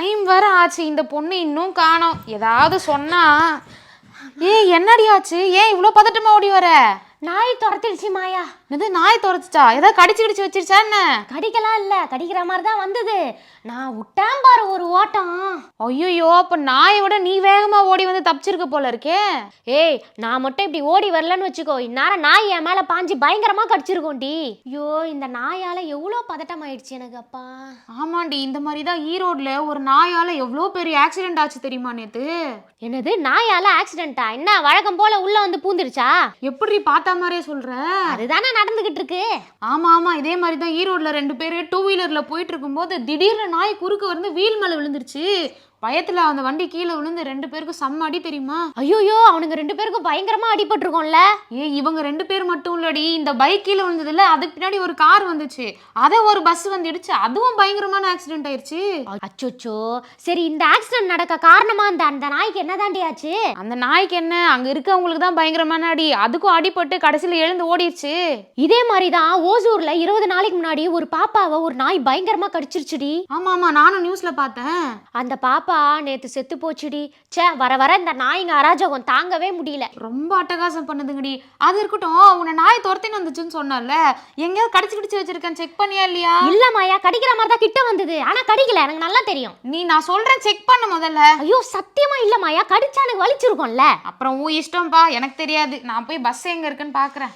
Time வேற ஆச்சு. இந்த பொண்ணு இன்னும் காணோம். ஏதாவது சொன்னா ஏய் என்னடி ஆச்சு? ஏன் இவ்வளோ பதட்டமா ஓடி வர? நாய் துரத்திடுச்சு மாயா. இது நாய் துரத்துச்சா? ஏதாவது கடிச்சு கடிச்சு வச்சிருச்சா என்ன? கடிக்கலாம் இல்ல கடிக்கிற மாதிரி தான் வந்தது. நான் விட்டேன் பாரு ஒரு ஓட்டம். ஐயோ அப்ப நாயை விட நீ வேகமா ஓடி வந்து தப்பிச்சிருக்க போல இருக்கே. ஏய் நான் மட்டும் இப்படி ஓடி வரலன்னு வச்சுக்கோ. இந்நேரம் நாய் என் மேல பாஞ்சு பயங்கரமா கடிச்சிருக்கோண்டி ஐயோ இந்த நாயால எவ்வளோ பதட்டம் ஆயிடுச்சு எனக்கு அப்பா. ஆமாண்டி இந்த மாதிரி தான் ஈரோட்ல ஒரு நாயால எவ்வளோ பெரிய ஆக்சிடென்ட் ஆச்சு தெரியுமா நேத்து? என்னது நாயால ஆக்சிடென்ட்டா என்ன வழக்கம் போல உள்ள வந்து பூந்துருச்சா? எப்படி பார்த்த மாதிரியே சொல்ற? அதுதானே நடந்துகிட்டு இருக்கு. ஆமா ஆமா இதே மாதிரி தான் ஈரோட்ல ரெண்டு பேர் டூ வீலர்ல போயிட்டு இருக்கும்போது திடீர்னு நாய் குறுக்க வந்து வீல் மேல விழுந்துருச்சு. பயத்துல அந்த வண்டி கீழே விழுந்து ரெண்டு பேருக்கும் செம்ம அடி தெரியுமா? ஐயோயோ அவனுங்க ரெண்டு பேருக்கும் பயங்கரமா அடிபட்டிருக்கோம்ல. ஏ இவங்க ரெண்டு பேர் மட்டும் இல்லடி. இந்த பைக் கீழே விழுந்ததுல அதுக்கு பின்னாடி ஒரு கார் வந்துச்சு. அதை ஒரு பஸ் வந்து இடிச்சு அதுவும் பயங்கரமான ஆக்சிடென்ட் ஆயிருச்சு. அச்சோச்சோ. சரி இந்த ஆக்சிடென்ட் நடக்க காரணமா அந்த அந்த நாய்க்கு என்னதாண்டி ஆச்சு? அந்த நாய்க்கு என்ன? அங்க இருக்கவங்களுக்கு தான் பயங்கரமான அடி. அதுக்கும் அடிபட்டு கடைசியில எழுந்து ஓடிடுச்சு. இதே மாதிரி தான் ஓசூர்ல இருபது நாளைக்கு முன்னாடி ஒரு பாப்பாவை ஒரு நாய் பயங்கரமா கடிச்சிருச்சுடி. ஆமா ஆமா நானும் நியூஸ்ல பார்த்தேன். அந்த பாப்பா நேத்து செத்து போச்சுடி? ச்சே வர வர இந்த நாய்ங்க அராஜகம் தாங்கவே முடியல. ரொம்ப அட்டகாசம் பண்ணுதுங்கடி. அது இருக்கட்டும் உன்னை நாய் துரத்தின்னு வந்துச்சுன்னு சொன்னல எங்கேயாவது கடிச்சு கிடிச்சு வச்சிருக்கேன். செக் பண்ணியா இல்லையா? இல்ல மாயா கடிக்கிற மாதிரி தான் கிட்ட வந்தது. ஆனா கடிக்கல. எனக்கு நல்லா தெரியும். நீ நான் சொல்றேன் செக் பண்ணு முதல்ல. ஐயோ சத்தியமா இல்ல மாயா கடிச்சா எனக்கு வலிச்சிருக்கும்ல. அப்புறம் உன் இஷ்டம்ப்பா. எனக்கு தெரியாது. நான் போய் பஸ் எங்க இருக்குன்னு பாக்குறேன்.